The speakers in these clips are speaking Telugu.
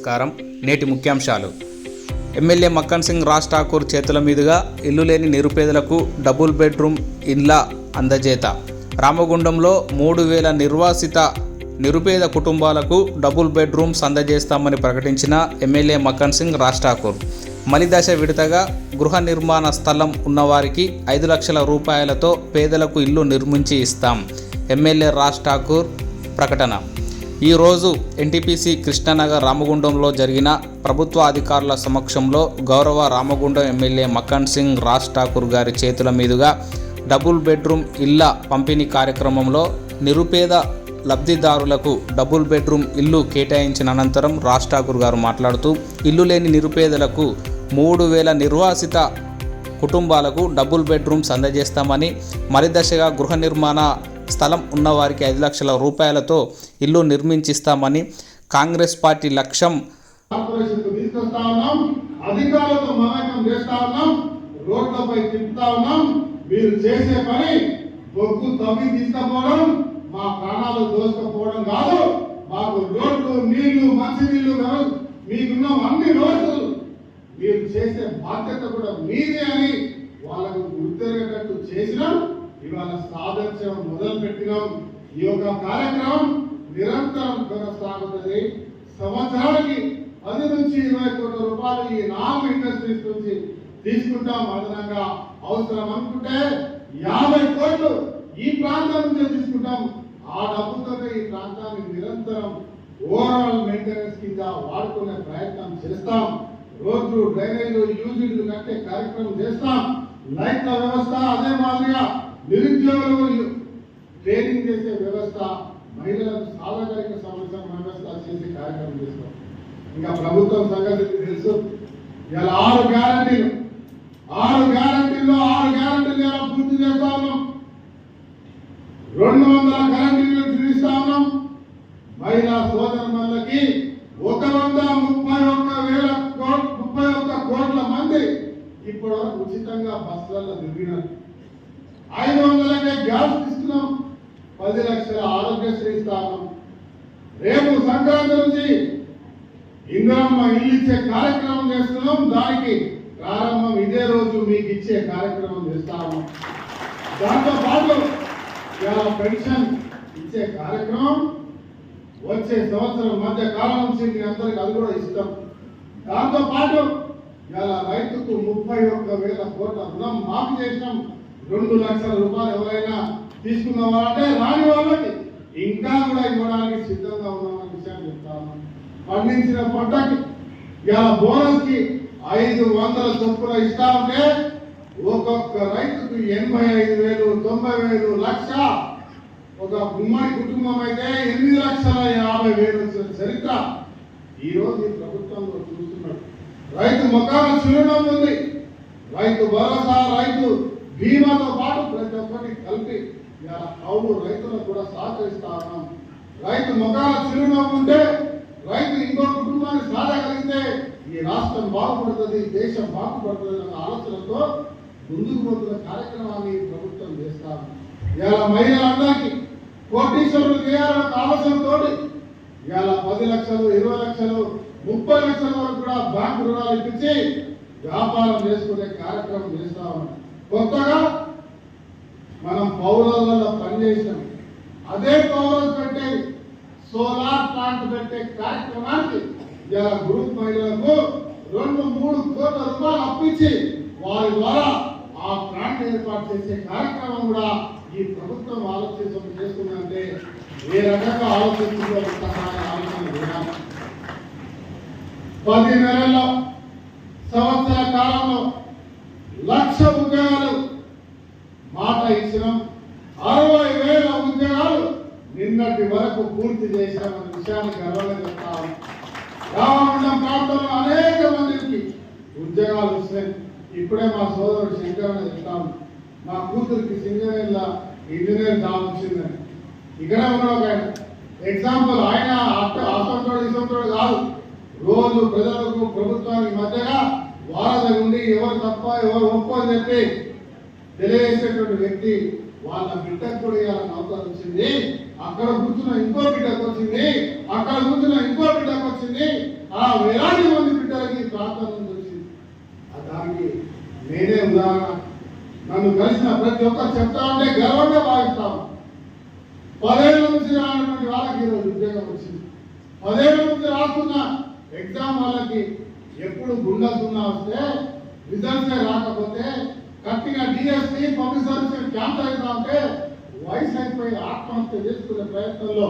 నమస్కారం నేటి ముఖ్యాంశాలు. ఎమ్మెల్యే మక్కన్ సింగ్ రాజ్ ఠాకూర్ చేతుల మీదుగా ఇల్లు లేని నిరుపేదలకు డబుల్ బెడ్రూమ్ ఇండ్ల అందజేత. రామగుండంలో మూడు వేల నిర్వాసిత నిరుపేద కుటుంబాలకు డబుల్ బెడ్రూమ్స్ అందజేస్తామని ప్రకటించిన ఎమ్మెల్యే మక్కన్ సింగ్ రాజ్ ఠాకూర్. మలిదశ విడతగా గృహ నిర్మాణ స్థలం ఉన్నవారికి ఐదు లక్షల రూపాయలతో పేదలకు ఇల్లు నిర్మించి ఇస్తాం. ఎమ్మెల్యే రాజ్ ఠాకూర్ ప్రకటన. ఈరోజు ఎన్టీపీసీ కృష్ణానగర్ రామగుండంలో జరిగిన ప్రభుత్వ అధికారుల సమక్షంలో గౌరవ రామగుండం ఎమ్మెల్యే మక్కన్ సింగ్ రాజ్ ఠాకూర్ గారి చేతుల మీదుగా డబుల్ బెడ్రూమ్ ఇళ్ళ పంపిణీ కార్యక్రమంలో నిరుపేద లబ్ధిదారులకు డబుల్ బెడ్రూమ్ ఇల్లు కేటాయించిన అనంతరం రాజ్ ఠాకూర్ గారు మాట్లాడుతూ ఇల్లు లేని నిరుపేదలకు మూడు వేల నిర్వాసిత కుటుంబాలకు డబుల్ బెడ్రూమ్స్ అందజేస్తామని మరిదశగా గృహ నిర్మాణ స్థలం ఉన్నవారికి ఐదు లక్షల రూపాయలతో ఇల్లు నిర్మించిస్తామని కాంగ్రెస్ పార్టీ లక్ష్యం. కార్పొరేషన్కు తీసుకొస్తా ఉన్నాం అధికారులతో మమేకం చేస్తా ఉన్నాం రోడ్లపై తిప్పుతా ఉన్నాం. మీరు చేసే పని బొగ్గు తవ్వి తీసుకపోవడం మా ప్రాణాలు దోసుకపోవడం కాదు. మాకు రోడ్లు నీళ్ళు మంచినీళ్ళు మీకున్న అన్ని రోజులు మీరు చేసే బాధ్యత కూడా మీదే అని వాళ్ళకు గుర్తెరగేటట్టు చేసినాం. ఇవాళ సాధించడం మొదలు పెట్టినాం ఈ యొక్క కార్యక్రమం నిరంతరం కొనసాగుతుంది. సంవత్సరానికి పది నుంచి ఇరవై కోట్ల రూపాయలు ఈ నాలుగు ఇండస్ట్రీస్ నుంచి తీసుకుంటాం అదనంగా. అవసరం అనుకుంటే యాభై కోట్లు ఈ ప్రాంతం నుంచే తీసుకుంటాం. ఆ డబ్బుతో ఈ ప్రాంతాన్ని నిరంతరం ఓవరాల్ మెయింటెనెన్స్ కింద వాడుకునే ప్రయత్నం చేస్తాం. రోడ్లు డ్రైనేజీలు యూజిడ్లు కట్టే కార్యక్రమం చేస్తాం. లైట్ల వ్యవస్థ అదే మాదిరిగా నిరుద్యోగులు ట్రైనింగ్ చేసే వ్యవస్థ మహిళలకు సాధారణ సమస్య వ్యవస్థ చేసి కార్యక్రమం చేస్తాం ఇంకా ప్రభుత్వం సంగతి తెలుసు. ఇలా ఆరు గ్యారంటీలు. ఆరు గ్యారంటీల్లో ఆరు గ్యారంటీలు ఎలా పూర్తి చేస్తా ఉన్నాం. రెండు వందల గ్యారంటీలు ఇస్తా ఉన్నాం. మహిళా సోదరులకి ఒక వంద ముప్పై ఒక్క వేల ముప్పై ఒక్క కోట్ల మంది ఇప్పుడు వరకు ఉచితంగా బస్సులలో తిరిగినారు ఐదు వందలకే గ్యాస్ ఇస్తున్నాం. పది లక్షల ఆరోగ్యశ్రీ స్థానం రేపు సంక్రాంతి నుంచి ఇందిరమ్మ ఇల్లు ఇచ్చే కార్యక్రమం చేస్తున్నాం. దానికి ప్రారంభం ఇదే రోజు మీకు ఇచ్చే కార్యక్రమం చేస్తాము. దాంతో పాటు ఇలా పెన్షన్ ఇచ్చే కార్యక్రమం వచ్చే సంవత్సరం మధ్య కాలం నుంచి మీ అందరికి అది కూడా ఇస్తాం దాంతో పాటు ఇలా రైతుకు ముప్పై ఒక్క వేల కోట్ల రుణం మాఫీ చేసినాం. రెండు లక్షల రూపాయలు ఎవరైనా తీసుకున్నామంటే రాని వాళ్ళకి ఇంకా కూడా ఇవ్వడానికి సిద్ధంగా ఉన్నామన్న విషయాన్ని చెప్తాను పండించిన పంటకి ఇలా బోనస్కి ఐదు వందల చొప్పున ఇస్తా ఉంటే ఒక్కొక్క రైతుకు ఎనభై ఐదు వేలు తొంభై వేలు లక్ష. ఒక ఉమ్మడి కుటుంబం అయితే ఎనిమిది లక్షల యాభై వేలు వచ్చిన చరిత్ర ఈ రోజు ఈ ప్రభుత్వంలో చూస్తున్నాడు రైతు ముఖాన చూడడం ఉంది. రైతు భరోసా రైతు బీమాతో పాటు ప్రతి ఒక్కటి కలిపి ఇలా రైతులకు కూడా సహకరిస్తా ఉన్నాం రైతు ముఖాన చిరునవ్వు ఉంటే రైతు ఇంకో కుటుంబాన్ని సాధగలిగితే ఈ రాష్ట్రం బాగుపడుతుంది దేశం బాగుపడుతుంది అన్న ఆలోచనతో ముందుకు పోతున్న కార్యక్రమాన్ని ప్రభుత్వం చేస్తా. ఇవాళ మహిళలందరికీ కోటీశ్వరులు చేయాలన్న ఆలోచనతో ఇవాళ పది లక్షలు ఇరవై లక్షలు ముప్పై లక్షల వరకు కూడా బ్యాంకు రుణాలు ఇప్పించి వ్యాపారం చేసుకునే కార్యక్రమం చేస్తా. ఉన్నాం కొత్తగా మనం పౌర పనిచేసినాం అదే పౌరులు పెట్టే సోలార్ ప్లాంట్ పెట్టే కార్యక్రమానికి ఇలా గ్రూప్ మహిళలకు రెండు మూడు కోట్ల రూపాయలు అప్పించి వారి ద్వారా ఆ ప్లాంట్ ఏర్పాటు చేసే కార్యక్రమం కూడా ఈ ప్రభుత్వం ఆలోచించడం చేస్తుందంటే ఏ రకంగా ఆలోచిస్తుందో ఆలోచన పది నెలల్లో సంవత్సర కాలంలో లక్ష ఉద్యోగాలు మాట ఇచ్చినాం అరవై వేల ఉద్యోగాలు నిన్నటి వరకు పూర్తి చేశామన్న విషయాన్ని గర్వంగా చెప్తాము రామగుండం ప్రాంతంలో అనేక మందికి ఉద్యోగాలు వస్తాయి ఇప్పుడే మా సోదరుడు శంకరణ చెప్తాము మా కూతురికి సింగరేళ్ళ ఇంజనీర్ జాబ్ వచ్చిందని ఇక్కడ ఉన్నాడు ఒక ఆయన ఎగ్జాంపుల్ ఆయన అసంతోడు ఇసంతోడు కాదు. రోజు ప్రజలకు ప్రభుత్వానికి మధ్యగా వారధి ఉండి ఎవరు తప్ప ఎవరు ఒప్పు అని చెప్పి తెలియజేసేటువంటి వ్యక్తి వాళ్ళ బిడ్డకు కూడా ఇవ్వాలని అవసరం వచ్చింది. అక్కడ కూర్చున్న ఇంకో బిడ్డకు వచ్చింది. అక్కడ కూర్చున్న ఇంకో బిడ్డకు వచ్చింది. ఆ వేలాది మంది బిడ్డలకి ప్రార్థన వచ్చింది. దానికి నేనే ఉదాహరణ నన్ను కలిసిన ప్రతి ఒక్కరు చెప్తా ఉంటే గర్వంగా భావిస్తాను. పదేళ్ళ నుంచి రానటువంటి వాళ్ళకి ఈరోజు ఉద్యోగం వచ్చింది. పదేళ్ళ నుంచి రాస్తున్న ఎగ్జామ్ వాళ్ళకి ఎప్పుడు గుండె సున్నా వస్తే రిజల్ట్సే రాకపోతే కట్టిన డిఎస్పీ పబ్లిక్ సర్వీస్ క్యాంప్ అవుతా వయసు అయిపోయి ఆత్మహత్య చేసుకునే ప్రయత్నంలో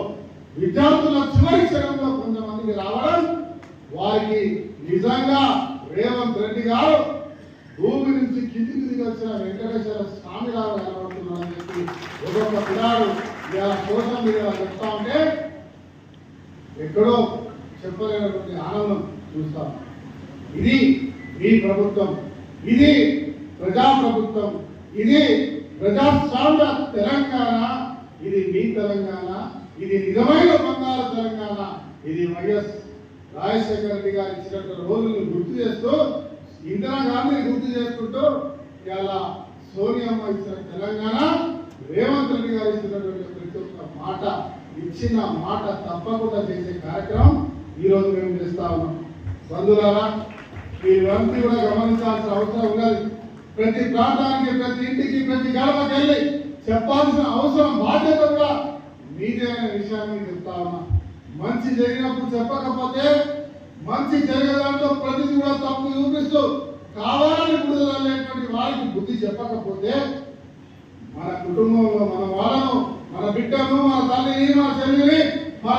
విద్యార్థుల చివరి క్షణంలో కొంతమందికి రావడం వారికి నిజంగా రేవంత్ రెడ్డి గారు భూమి నుంచి కిందికి దిగొచ్చిన వెంకటేశ్వర స్వామి గారు కనబడుతున్నారని చెప్పి ఒక్కొక్క పిల్లాడు ఇలా సోషల్ మీడియాలో చెప్తా ఉంటే ఎక్కడో చెప్పలేనటువంటి ఆనందం చూస్తాం. ఇది మీ ప్రభుత్వం. ఇది ప్రజా ప్రభుత్వం ఇది ప్రజాస్వామ్య తెలంగాణ ఇది మీ తెలంగాణ ఇది నిజమైన బంగారు తెలంగాణ. ఇది వైఎస్ రాజశేఖర రెడ్డి గారు ఇచ్చినటువంటి రోజులను గుర్తు చేస్తూ ఇందిరాగాంధీని గుర్తు చేసుకుంటూ ఇలా సోనియమ్మ ఇచ్చిన తెలంగాణ రేవంత్ రెడ్డి గారు ఇచ్చినటువంటి ప్రతి ఒక్క మాట ఇచ్చిన మాట తప్పకుండా చేసే కార్యక్రమం ఈ రోజు మేము చేస్తా ఉన్నాం. బంధువులారా మీరంతా కూడా గమనించాల్సిన అవసరం ఉన్నది. ప్రతి ప్రాంతానికి ప్రతి ఇంటికి ప్రతి గడపకి వెళ్ళి చెప్పాల్సిన అవసరం బాధ్యత కూడా మీదే అనే విషయాన్ని చెప్తా ఉన్నా. మంచి జరిగినప్పుడు చెప్పకపోతే మంచి జరిగేదాంట్లో ప్రతి కూడా తప్పు చూపిస్తూ కావాలని బుడదలేటువంటి వారికి బుద్ధి చెప్పకపోతే మన కుటుంబంలో మన వాళ్ళను మన బిడ్డను మన తల్లిని మన చెల్లిని మన